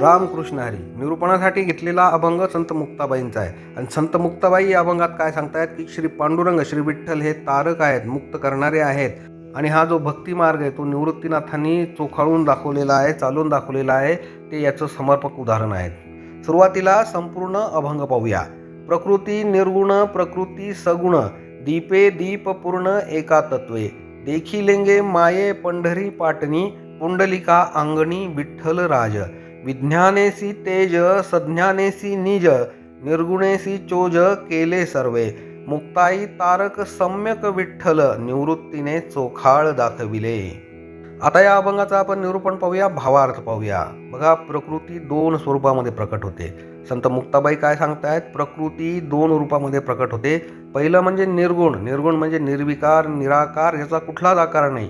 रामकृष्ण हरी निरूपणासाठी घेतलेला अभंग संत मुक्ताबाईंचा आहे. आणि संत मुक्ताबाई या अभंगात काय सांगतायत? की श्री पांडुरंग श्री विठ्ठल हे तारक आहेत मुक्त करणारे आहेत. आणि हा जो भक्ती मार्ग आहे तो निवृत्तीनाथांनी चोखाळून दाखवलेला आहे चालून दाखवलेला आहे ते याचं समर्पक उदाहरण आहे. सुरुवातीला संपूर्ण अभंग पाहूया. प्रकृती निर्गुण प्रकृती सगुण दीपे दीप पूर्ण एका तत्वे देखिलेंगे माये पंढरी पाटणी पुंडलिका अंगणी विठ्ठल राज विज्ञानेसी तेज सज्ञानेसी निज निर्गुणेसी चोज केले सर्वे। मुक्ताई तारक सम्यक विठ्ठल निवृत्तीने चोखाळ दाखविले। आता या अभंगाचं आपण निरूपण पाहूया भावार्थ पाहूया। बघा प्रकृती दोन स्वरूपामध्ये प्रकट होते. संत मुक्ताबाई काय सांगतायत? प्रकृती दोन रूपामध्ये प्रकट होते. पहिलं म्हणजे निर्गुण निर्गुण म्हणजे निर्विकार निराकार याचा कुठलाच आकार नाही.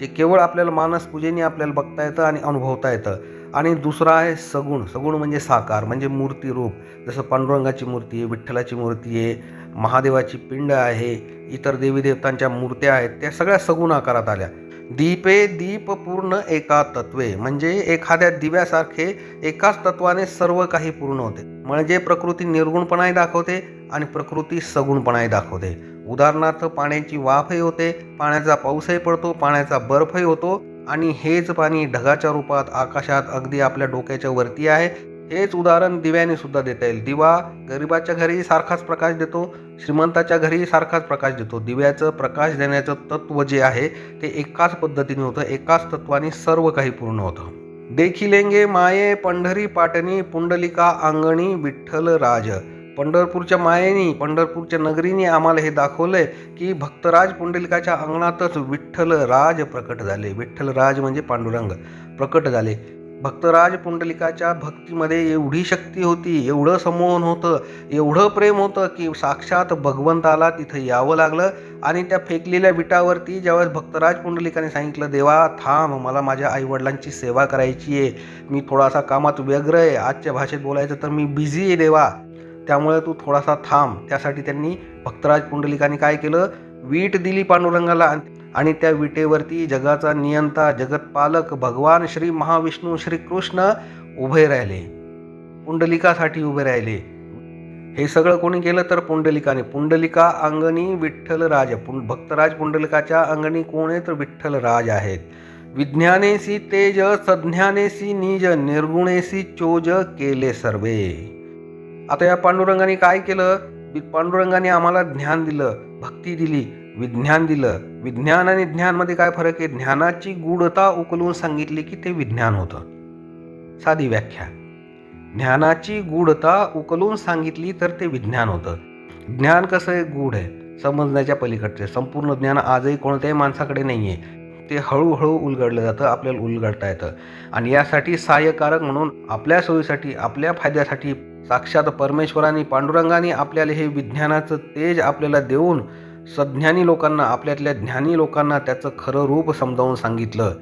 जे केवळ आपल्याला मानस पूजेने आपल्याला बघता येतं आणि अनुभवता येतं. आणि दुसरा आहे सगुण. सगुण म्हणजे साकार म्हणजे मूर्ती रूप जसं पांडुरंगाची मूर्ती आहे विठ्ठलाची मूर्ती आहे महादेवाची पिंड आहे इतर देवी देवतांच्या मूर्त्या आहेत त्या सगळ्या सगुण आकारात आल्या. दीपे दीप पूर्ण एका तत्वे म्हणजे एखाद्या दिव्यासारखे एकाच तत्वाने सर्व काही पूर्ण होते. म्हणजे प्रकृती निर्गुणपणाही दाखवते आणि प्रकृती सगुणपणाही दाखवते. उदाहरणार्थ पाण्याची वाफही होते पाण्याचा पाऊसही पडतो पाण्याचा बर्फही होतो आणि हेच पाणी ढगाच्या रूपात आकाशात अगदी आपल्या डोक्याच्या वरती आहे. हेच उदाहरण दिव्याने सुद्धा देता येईल. दिवा गरिबाच्या घरी सारखाच प्रकाश देतो श्रीमंताच्या घरी सारखाच प्रकाश देतो. दिव्याचं प्रकाश देण्याचं तत्व जे आहे ते एकाच पद्धतीने होतं एकाच तत्वाने सर्व काही पूर्ण होतं. देखिलेंगे माये पंढरी पाटणी पुंडलिका अंगणी विठ्ठल राज. पंढरपूरच्या मायेनी पंढरपूरच्या नगरीने आम्हाला हे दाखवलंय की भक्तराज पुंडलिकाच्या अंगणातच विठ्ठल राज प्रकट झाले. विठ्ठल राज म्हणजे पांडुरंग प्रकट झाले. भक्तराज पुंडलिकाच्या भक्तीमध्ये एवढी शक्ती होती एवढं समोहन होतं एवढं प्रेम होतं की साक्षात भगवंताला तिथं यावं लागलं आणि त्या फेकलेल्या विटावरती ज्यावेळेस भक्तराज पुंडलिकाने सांगितलं देवा थांब मला माझ्या आईवडिलांची सेवा करायची आहे. मी थोडासा कामात व्यग्र आहे. आजच्या भाषेत बोलायचं तर मी बिझी आहे देवा. त्यामुळे तू थोडासा थांब. त्यासाठी त्यांनी भक्तराज पुंडलिकाने काय केलं? वीट दिली पांडुरंगाला आणि त्या विटेवरती जगाचा नियंता जगतपालक भगवान श्री महाविष्णू श्रीकृष्ण उभे राहिले. पुंडलिकासाठी उभे राहिले. हे सगळं कोणी केलं तर पुंडलिकाने. पुंडलिका अंगणी विठ्ठल राज. पुं भक्तराज पुंडलिकाच्या अंगणी कोण आहे तर विठ्ठल राज आहेत. विज्ञानेसी तेज सज्ञानेसी निज निर्गुणेसी चोज केले सर्वे. आता या पांडुरंगाने काय केलं? पांडुरंगाने आम्हाला ज्ञान दिलं भक्ती दिली विज्ञान दिलं. विज्ञान आणि ज्ञानमध्ये काय फरक आहे? ज्ञानाची गूढता उकलून सांगितली की ते विज्ञान होतं. साधी व्याख्या. ज्ञानाची गूढता उकलून सांगितली तर ते विज्ञान होतं. ज्ञान कसं आहे? गूढ आहे. समजण्याच्या पलीकडचे. संपूर्ण ज्ञान आजही कोणत्याही माणसाकडे नाही आहे ते हळूहळू उलगडलं जातं आपल्याला उलगडता येतं. आणि यासाठी सहाय्यकारक म्हणून आपल्या सोयीसाठी आपल्या फायद्यासाठी साक्षात परमेश्वराने पांडुरंगाने आपल्याला हे विज्ञानाचं तेज आपल्याला देऊन सज्ञानी लोकांना आपल्यातल्या ज्ञानी लोकांना त्याचं खरं रूप समजावून सांगितलं.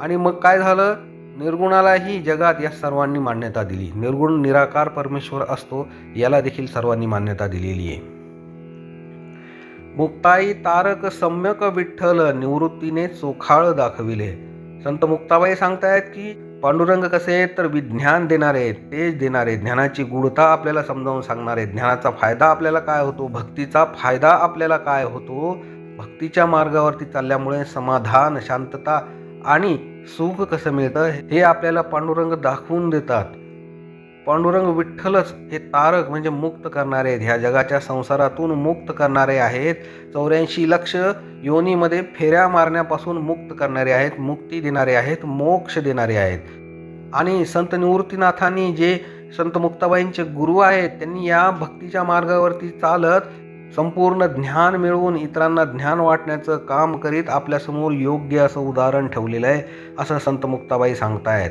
आणि मग काय झालं? निर्गुणालाही जगात या सर्वांनी मान्यता दिली. निर्गुण निराकार परमेश्वर असतो याला देखील सर्वांनी मान्यता दिलेली आहे. मुक्ताई तारक सम्यक विठ्ठल निवृत्तीने चोखाळ दाखविले. संत मुक्ताबाई सांगतायत की पांडुरंग कसे आहेत तर विज्ञान देणारे तेज देणारे ज्ञानाची गुढता आपल्याला समजावून सांगणारे ज्ञानाचा फायदा आपल्याला काय होतो? भक्तीचा फायदा आपल्याला काय होतो? भक्तीच्या मार्गावरती चालल्यामुळे समाधान शांतता आणि सुख कसं मिळतं? हे आपल्याला पांडुरंग दाखवून देतात. पांडुरंग विठ्ठलच हे तारक म्हणजे मुक्त करणारे आहेत. ह्या जगाच्या संसारातून मुक्त करणारे आहेत. चौऱ्याऐंशी लक्ष योनीमध्ये फेऱ्या मारण्यापासून मुक्त करणारे आहेत मुक्ती देणारे आहेत मोक्ष देणारे आहेत. आणि संत निवृत्तीनाथांनी जे संत मुक्ताबाईंचे गुरु आहेत त्यांनी या भक्तीच्या मार्गावरती चालत संपूर्ण ज्ञान मिळवून इतरांना ज्ञान वाटण्याचं काम करीत आपल्यासमोर योग्य असं उदाहरण ठेवलेलं आहे असं संत मुक्ताबाई सांगतायत.